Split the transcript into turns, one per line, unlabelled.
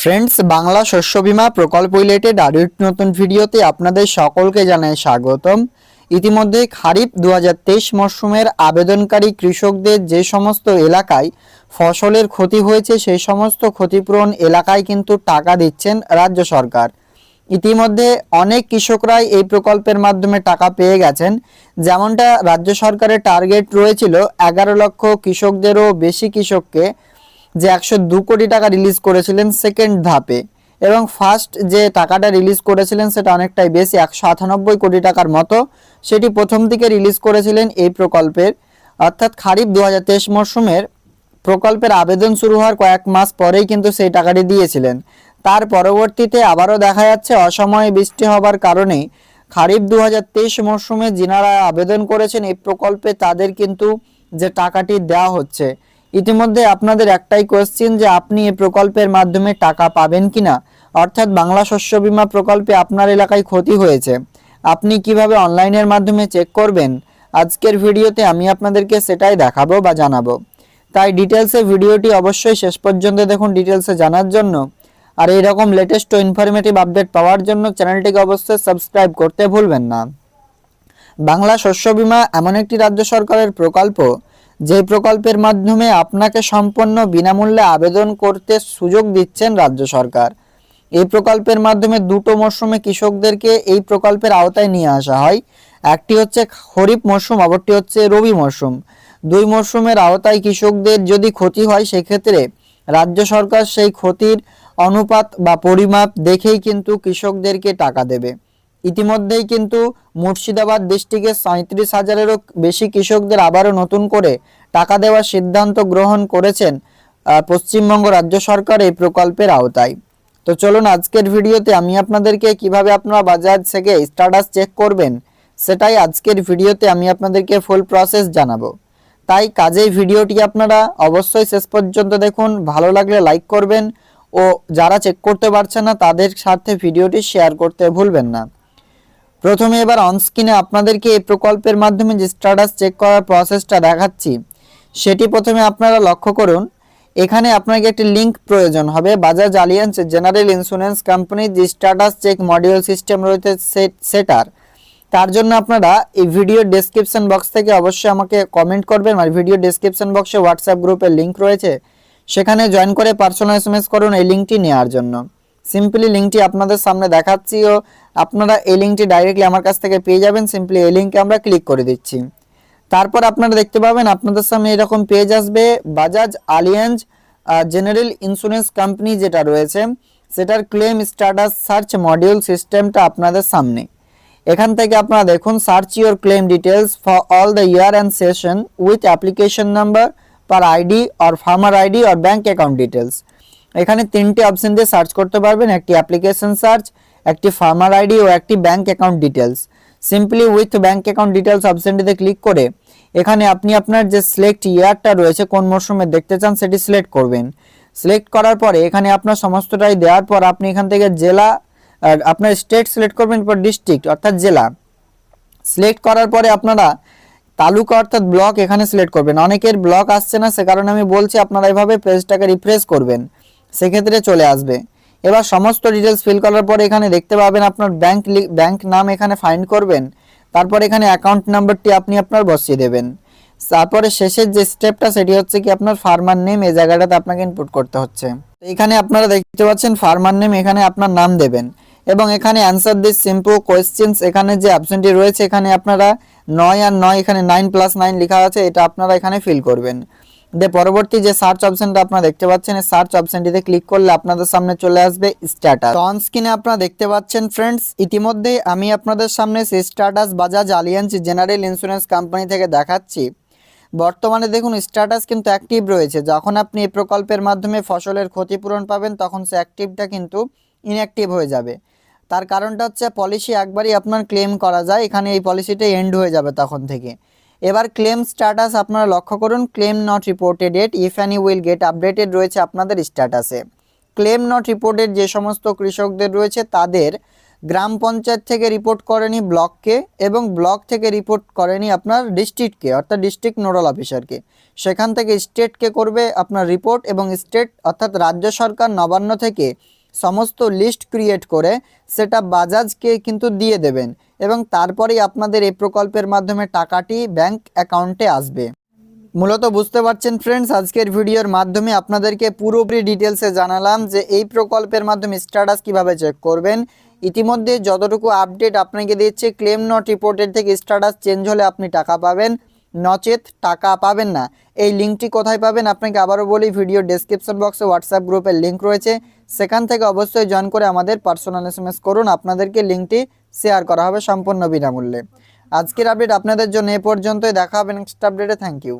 Friends Bangla শস্য বীমা প্রকল্প রিলেটেড আরও একটি নতুন ভিডিওতে আপনাদের সকলকে জানাই স্বাগতম। ইতিমধ্যে খারিফ দু মরশুমের আবেদনকারী কৃষকদের যে সমস্ত এলাকায় ফসলের ক্ষতি হয়েছে, সেই সমস্ত ক্ষতিপূরণ এলাকায় কিন্তু টাকা দিচ্ছেন রাজ্য সরকার। ইতিমধ্যে অনেক কৃষকরাই এই প্রকল্পের মাধ্যমে টাকা পেয়ে গেছেন। যেমনটা রাজ্য সরকারের টার্গেট রয়েছিল, এগারো লক্ষ কৃষকদেরও বেশি কৃষককে যে একশো দু কোটি টাকা রিলিজ করেছিলেন সেকেন্ড ধাপে এবং ফার্স্ট যে টাকাটা রিলিজ করেছিলেন সেটা অনেকটাই বেশি, একশো আটানব্বই কোটি টাকার মতো। সেটি প্রথম দিকে রিলিজ করেছিলেন এই প্রকল্পের। অর্থাৎ খারিফ দু হাজার তেইশ মরশুমের প্রকল্পের আবেদন শুরু হওয়ার কয়েক মাস পরেই কিন্তু সেই টাকাটি দিয়েছিলেন। তার পরবর্তীতে আবারও দেখা যাচ্ছে অসময়ে বৃষ্টি হবার কারণে খারিফ দু হাজার তেইশ মরশুমে যিনারা আবেদন করেছেন এই প্রকল্পে তাদের কিন্তু যে টাকাটি দেওয়া হচ্ছে ইতিমধ্যে আপনাদের একটাই কোয়েশ্চেন যে আপনি এই প্রকল্পের মাধ্যমে টাকা পাবেন কিনা? অর্থাৎ বাংলা শস্য বিমা প্রকল্পে আপনার এলাকায় ক্ষতি হয়েছে। আপনি কীভাবে অনলাইনের মাধ্যমে চেক করবেন? আজকের ভিডিওতে আমি আপনাদেরকে সেটাই দেখাবো বা জানাব। তাই ডিটেলসে ভিডিওটি অবশ্যই শেষ পর্যন্ত দেখুন ডিটেলসে জানার জন্য। আর এইরকম লেটেস্ট ও ইনফরমেটিভ আপডেট পাওয়ার জন্য চ্যানেলটিকে অবশ্যই সাবস্ক্রাইব করতে ভুলবেন না। বাংলা শস্য বিমা এমন একটি রাজ্য সরকারের প্রকল্প যে প্রকল্পের মাধ্যমে আপনাকে সম্পূর্ণ বিনামূল্যে আবেদন করতে সুযোগ দিচ্ছেন রাজ্য সরকার। এই প্রকল্পের মাধ্যমে দুটো মরশুমে কৃষকদেরকে এই প্রকল্পের আওতায় নিয়ে আসা হয়। একটি হচ্ছে খরিফ মরশুম অপরটি হচ্ছে রবি মরশুম। দুই মরশুমের আওতায় কৃষকদের যদি ক্ষতি হয়, সেক্ষেত্রে রাজ্য সরকার সেই ক্ষতির অনুপাত বা পরিমাপ দেখেই কিন্তু কৃষকদেরকে টাকা দেবে। ইতিমধ্যেই কিন্তু মুর্শিদাবাদ ডিস্ট্রিক্টের সাঁত্রিশ হাজারেরও বেশি কৃষকদের আবারও নতুন করে টাকা দেওয়ার সিদ্ধান্ত গ্রহণ করেছেন পশ্চিমবঙ্গ রাজ্য সরকার এই প্রকল্পের আওতায়। তো চলুন আজকের ভিডিওতে আমি আপনাদেরকে কীভাবে আপনারা বাজাজ থেকে স্ট্যাটাস চেক করবেন, সেটাই আজকের ভিডিওতে আমি আপনাদেরকে ফুল প্রসেস জানাব। তাই কাজেই ভিডিওটি আপনারা অবশ্যই শেষ পর্যন্ত দেখুন, ভালো লাগলে লাইক করবেন, ও যারা চেক করতে পারছেন না তাদের সাথে ভিডিওটি শেয়ার করতে ভুলবেন না। প্রথমে এবার অনস্ক্রিনে আপনাদেরকে এই প্রকল্পের মাধ্যমে যে স্ট্যাটাস চেক করার প্রসেসটা দেখাচ্ছি, সেটি প্রথমে আপনারা লক্ষ্য করুন। এখানে আপনাকে একটি লিংক প্রয়োজন হবে। বাজাজ আলিয়ান্স জেনারেল ইন্স্যুরেন্স কোম্পানির যে স্ট্যাটাস চেক মডিউল সিস্টেম রয়েছে সেটার। তার জন্য আপনারা এই ভিডিও ডেসক্রিপশন বক্স থেকে অবশ্যই আমাকে কমেন্ট করবেন আর ভিডিও ডেসক্রিপশন বক্সে হোয়াটসঅ্যাপ গ্রুপের লিংক রয়েছে। সেখানে জয়েন করে পার্সোনাল এসএমএস করুন এই লিঙ্কটি নেওয়ার জন্য। সিম্পলি লিঙ্কটি আপনাদের সামনে দেখাচ্ছি ও আপনারা এই লিঙ্কটি ডাইরেক্টলি আমার কাছ থেকে পেয়ে যাবেন। সিম্পলি এই লিঙ্কে আমরা ক্লিক করে দিচ্ছি। তারপর আপনারা দেখতে পাবেন, আপনাদের সামনে এরকম পেজ আসবে। Bajaj Allianz general insurance company যেটা রয়েছে, সেটার ক্লেম স্ট্যাটাস সার্চ মডিউল সিস্টেমটা আপনাদের সামনে। এখান থেকে আপনারা দেখুন search your claim details for all the year and session with application number per ID or farmer ID or bank account details এখানে তিনটে অপশন দিয়ে সার্চ করতে পারবেন, একটি অ্যাপ্লিকেশন সার্চ একটি ফার্মার আইডি ও একটি bank account details simply with bank account details অপশনটিতে ক্লিক করে এখানে আপনি আপনার যে সিলেক্ট ইয়ারটা রয়েছে, কোন মরশুমে দেখতে চান, সেটি সিলেক্ট করবেন। সিলেক্ট করার পরে এখানে আপনার সমস্তটাই দেওয়ার পর আপনি এখান থেকে জেলা আপনার স্টেট সিলেক্ট করবেন পর ডিস্ট্রিক্ট অর্থাৎ জেলা। সিলেক্ট করার পরে আপনারা তালুকা অর্থাৎ ব্লক এখানে সিলেক্ট করবেন। অনেকের ব্লক আসছে না, সে কারণে আমি বলছি আপনারা এভাবে পেজটাকে রিফ্রেশ করবেন। সেক্ষেত্রে চলে আসবে। এবার সমস্ত ডিটেলস ফিল করার পর এখানে দেখতে পাবেন আপনার ব্যাংক ব্যাংক নাম এখানে ফাইন্ড করবেন। তারপর এখানে অ্যাকাউন্ট নাম্বারটি আপনি আপনার বসিয়ে দেবেন। তারপরে শেষের যে স্টেপটা সেটি হচ্ছে কি আপনার ফার্মার নেম এই জায়গাটাতে আপনাকে ইনপুট করতে হচ্ছে। এখানে আপনারা দেখতে পাচ্ছেন ফার্মার নেম এখানে আপনার নাম দেবেন এবং এখানে অ্যান্সার দিস সিম্পল কোয়েশ্চেন্স এখানে যে অপশনটি রয়েছে এখানে আপনারা নয় আর নয় এখানে নাইন প্লাস নাইন লেখা আছে, এটা আপনারা এখানে ফিল করবেন। দে, পরবর্তী যে সার্চ অপশনটা আপনারা দেখতে পাচ্ছেন, এই সার্চ অপশনটিতে ক্লিক করলে আপনাদের সামনে চলে আসবে স্ট্যাটাস অন স্ক্রিনে আপনারা দেখতে পাচ্ছেন ফ্রেন্ডস ইতিমধ্যে আমি আপনাদের সামনে সেই status Bajaj Allianz general insurance company থেকে দেখাচ্ছি। বর্তমানে দেখুন স্ট্যাটাস কিন্তু অ্যাক্টিভ রয়েছে। যখন আপনি এই প্রকল্পের মাধ্যমে ফসলের ক্ষতিপূরণ পাবেন, তখন সে অ্যাক্টিভটা কিন্তু ইনঅ্যাক্টিভ হয়ে যাবে। তার কারণটা হচ্ছে পলিসি একবারই আপনার ক্লেম করা যায়, এখানে এই পলিসিটা এন্ড হয়ে যাবে তখন থেকে। এবার ক্লেম স্ট্যাটাস আপনারা লক্ষ্য করুন claim not reported at if any will get updated রয়েছে আপনাদের স্ট্যাটাসে ক্লেম নট রিপোর্টেড যে সমস্ত কৃষকদের রয়েছে, তাদের গ্রাম পঞ্চায়েত থেকে রিপোর্ট করেনি ব্লককে এবং ব্লক থেকে রিপোর্ট করেনি আপনার ডিস্ট্রিক্টকে অর্থাৎ ডিস্ট্রিক্ট নোডাল অফিসারকে সেখান থেকে স্টেটকে করবে আপনার রিপোর্ট এবং স্টেট অর্থাৎ রাজ্য সরকার নবান্ন থেকে সমস্ত লিস্ট ক্রিয়েট করে, সেটা বাজাজকে কিন্তু দিয়ে দেবেন। এবং তারপরেই আপনাদের এই প্রকল্পের মাধ্যমে টাকাটি ব্যাংক অ্যাকাউন্টে আসবে। মূলত বুঝতে পারছেন ফ্রেন্ডস আজকের ভিডিওর মাধ্যমে আপনাদেরকে পুরোপুরি ডিটেলসে জানালাম যে এই প্রকল্পের মাধ্যমে স্ট্যাটাস কীভাবে চেক করবেন। ইতিমধ্যে যতটুকু আপডেট আপনাকে দিচ্ছে ক্লেম নট রিপোর্টেড থেকে স্ট্যাটাস চেঞ্জ হলে আপনি টাকা পাবেন। নচেত টাকা পাবেন না। এই লিঙ্কটি কোথায় পাবেন আপনাকে আবারও বলি ভিডিও ডেসক্রিপশন বক্সে হোয়াটসঅ্যাপ গ্রুপের লিঙ্ক রয়েছে। সেখান থেকে অবশ্যই জয়েন করে আমাদের পার্সোনাল এস করুন। আপনাদেরকে লিঙ্কটি শেয়ার করা হবে সম্পূর্ণ বিনামূল্যে। আজকের আপডেট আপনাদের জন্য এ পর্যন্তই। দেখা হবে নেক্সট আপডেটে থ্যাংক ইউ